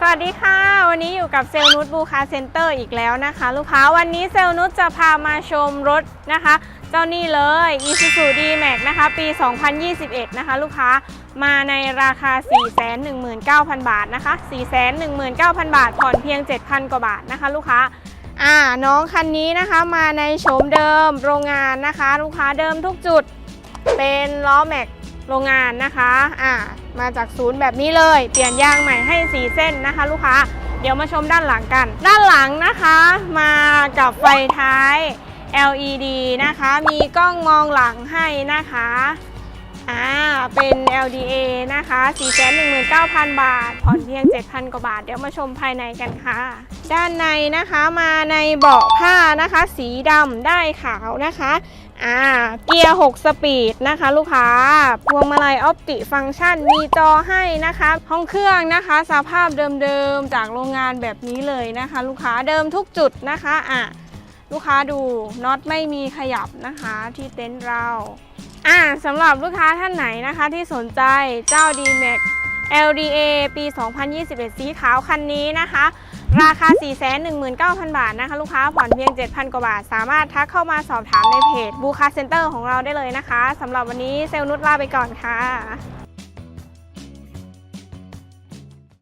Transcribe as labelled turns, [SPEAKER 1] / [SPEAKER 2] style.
[SPEAKER 1] สวัสดีค่ะ วันนี้อยู่กับเซลนุชบูคาเซ็นเตอร์อีกแล้วนะคะ ลูกค้าวันนี้เซลนุชจะพามาชมรถนะคะ เจ้านี่เลย Isuzu D-Max นะคะ ปี 2021 นะคะ ลูกค้ามาในราคา 419,000 บาทนะคะ 419,000 บาทผ่อนเพียง 7,000 กว่าบาทนะคะ ลูกค้าอ่าน้องคันนี้นะคะมาในโฉมเดิมโรงงานนะคะ ลูกค้าเดิมทุกจุดเป็นล้อแม็ก โรงงานนะคะอ่ามาจากศูนย์แบบนี้เลย เปลี่ยนยางใหม่ให้สีเส้นนะคะ ลูกค้า เดี๋ยวมาชมด้านหลังกัน ด้านหลังนะคะ มากับไฟท้าย LED นะคะ มีกล้องมองหลังให้นะคะอ่า เป็น LDA นะคะ 419,000 บาท ผ่อนเพียง 7,000 กว่าบาท เดี๋ยวมาชมภายในกันค่ะ ด้านในนะคะมาในเบาะผ้านะคะ สีดำได้ขาวนะคะ อ่า เกียร์ 6 สปีดนะคะ ลูกค้า พวงมาลัยออปติฟังก์ชัน มีจอให้นะคะ ห้องเครื่องนะคะ สภาพเดิมๆ จากโรงงานแบบนี้เลยนะคะ ลูกค้าเดิมทุกจุดนะคะ อะ ลูกค้าดูน็อตไม่มีขยับนะคะที่เต็นท์เรา อ่าสำหรับลูกค้าท่านไหนนะคะที่สนใจเจ้า D-Max LDA ปี 2021 สีขาวคันนี้นะคะ ราคา 419,000 บาทนะคะ ลูกค้าผ่อนเพียง 7,000 กว่าบาท สามารถทักเข้ามาสอบถามในเพจบูคาเซ็นเตอร์ของเราได้เลยนะคะสำหรับวันนี้เซลล์นุชลาไปก่อนค่ะ